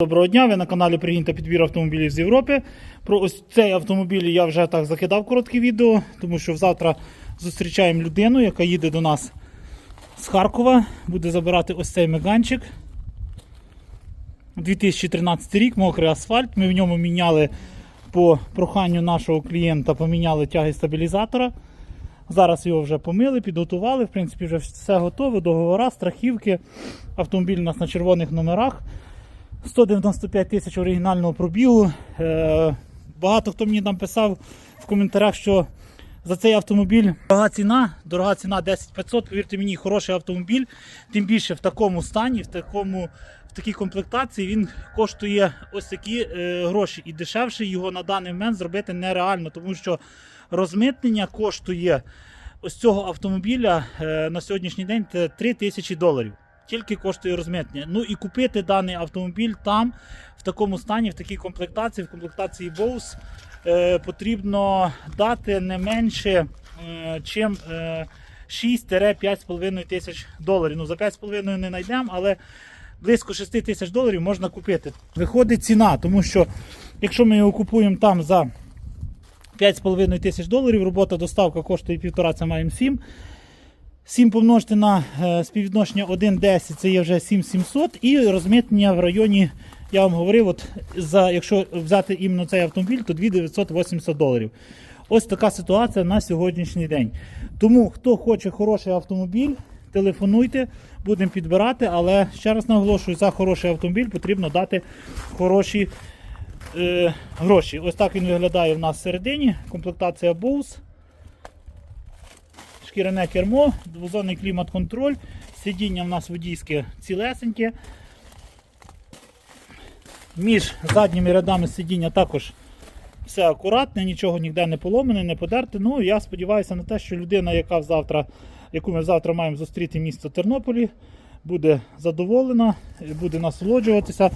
Доброго дня, ви на каналі Пригін та підбір автомобілів з Європи. Про ось цей автомобіль я вже так закидав коротке відео, тому що завтра зустрічаємо людину, яка їде до нас з Харкова. Буде забирати ось цей меганчик. 2013 рік, мокрий асфальт. Ми в ньому міняли по проханню нашого клієнта, поміняли тяги стабілізатора. Зараз його вже помили, підготували. В принципі, вже все готове, договора, страхівки. Автомобіль у нас на червоних номерах. 195 тисяч оригінального пробігу. Е, багато хто мені там писав в коментарях, що за цей автомобіль дорога ціна, дорога ціна 10 500. Повірте мені, хороший автомобіль. Тим більше в такому стані, в, такому, в такій комплектації він коштує ось такі е, гроші. І дешевше його на даний момент зробити нереально, тому що розмитнення коштує ось цього автомобіля е, на сьогоднішній день це 3 тисячі доларів. Тільки коштує розмитнення. Ну і купити даний автомобіль там, в такому стані, в такій комплектації, в комплектації Bose, е, потрібно дати не менше, е, е, 6-5,5 тисяч доларів. Ну, за 5,5 не знайдемо, але близько 6 тисяч доларів можна купити. Виходить ціна, тому що якщо ми його купуємо там за 5,5 тисяч доларів, робота доставка коштує 1,5, це маємо 7. 7 помножити на е, співвідношення 1,10 це є вже 7700 і розмитнення в районі, я вам говорив, от за, якщо взяти іменно цей автомобіль, то 2980 доларів. Ось така ситуація на сьогоднішній день. Тому хто хоче хороший автомобіль, телефонуйте, будемо підбирати, але ще раз наголошую, за хороший автомобіль потрібно дати хороші е, гроші. Ось так він виглядає в нас всередині. Комплектація Bose шкіряне кермо, двозонний клімат-контроль, сидіння в нас водійське цілесеньке. Між задніми рядами сидіння також все акуратне, нічого ніде не поломане, не подерте. Ну, я сподіваюся на те, що людина, яка завтра, яку ми завтра маємо зустріти місто Тернополі, буде задоволена, буде насолоджуватися.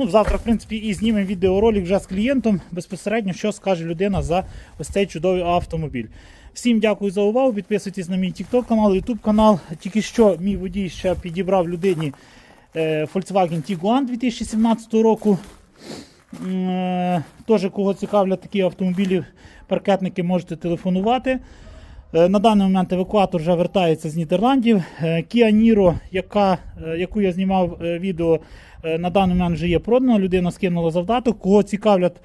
Ну, завтра, в принципі, і знімемо відеоролик вже з клієнтом безпосередньо, що скаже людина за ось цей чудовий автомобіль. Всім дякую за увагу. Підписуйтесь на мій TikTok канал, YouTube канал. Тільки що мій водій ще підібрав людині е, Volkswagen Tiguan 2017 року. Е, Теж кого цікавлять такі автомобілі, паркетники, можете телефонувати. Е, На даний момент евакуатор вже вертається з Нідерландів. Е, Kia Niro, яка, е, яку я знімав відео, на даний момент вже є продана. Людина скинула завдаток. Кого цікавлять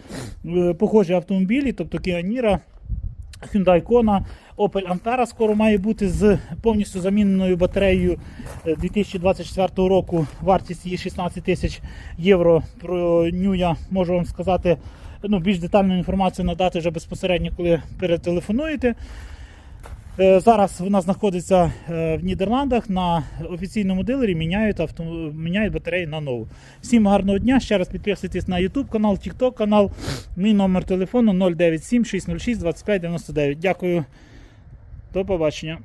похожі автомобілі, тобто Kia Niro, Hyundai Kona, Opel Antara скоро має бути з повністю заміненою батареєю е, 2024 року. Вартість її 16 тисяч євро. Про ню я можу вам сказати ну, більш детальну інформацію надати вже безпосередньо, коли перетелефонуєте. Е, Зараз вона знаходиться е, в Нідерландах на офіційному дилері, міняють, авто... міняють батареї на нову. Всім гарного дня. Ще раз підписуйтесь на YouTube канал, TikTok канал. Мій номер телефону 097 606 2599. Дякую. До побачення.